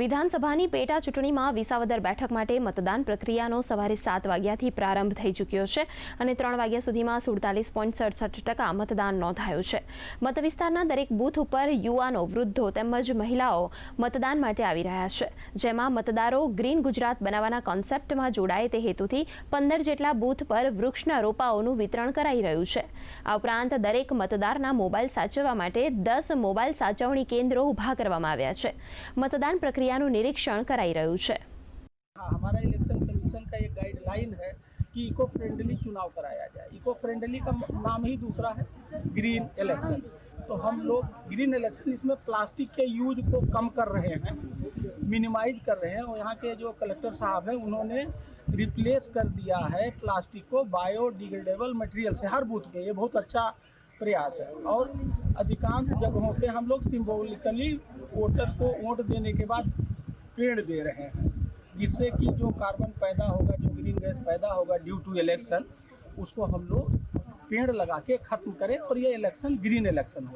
વિધાનસભાની પેટા ચૂંટણીમાં વિસાવદર બેઠક માટે મતદાન પ્રક્રિયાનો સવારે સાત વાગ્યાથી પ્રારંભ થઈ ચૂક્યો છે અને ત્રણ વાગ્યા સુધીમાં સુડતાલીસ પોઈન્ટ સડસઠ ટકા મતદાન નોંધાયું છે. મતવિસ્તારના દરેક બૂથ ઉપર યુવાનો, વૃદ્ધો તેમજ મહિલાઓ મતદાન માટે આવી રહ્યા છે. જેમાં મતદારો ગ્રીન ગુજરાત બનાવવાના કોન્સેપ્ટમાં જોડાય તે હેતુથી પંદર જેટલા બૂથ પર વૃક્ષના રોપાઓનું વિતરણ કરાઈ રહ્યું છે. આ ઉપરાંત દરેક મતદારના મોબાઈલ સાચવવા માટે દસ મોબાઈલ સાચવણી કેન્દ્રો ઊભા કરવામાં આવ્યા છે. મતદાન પ્રક્રિયાનું નિરીક્ષણ કરાઈ રહ્યું છે हाँ हमारा इलेक्शन कमीशन का एक गाइडलाइन है कि इको फ्रेंडली चुनाव कराया जाए इको फ्रेंडली का नाम ही दूसरा है ग्रीन इलेक्शन तो हम लोग ग्रीन इलेक्शन इसमें प्लास्टिक के यूज को कम कर रहे हैं मिनिमाइज कर रहे हैं और यहाँ के जो कलेक्टर साहब हैं उन्होंने रिप्लेस कर दिया है प्लास्टिक को बायोडिग्रेडेबल मटेरियल से हर बूथ पे ये बहुत अच्छा प्रयास है और अधिकांश जगहों पे हम लोग सिम्बोलिकली वोटर को वोट देने के बाद पेड़ दे रहे हैं, जिससे कि जो कार्बन पैदा होगा, जो ग्रीन गैस पैदा होगा ड्यू टू इलेक्शन उसको हम लोग पेड़ लगा के खत्म करें और ये इलेक्शन ग्रीन इलेक्शन हो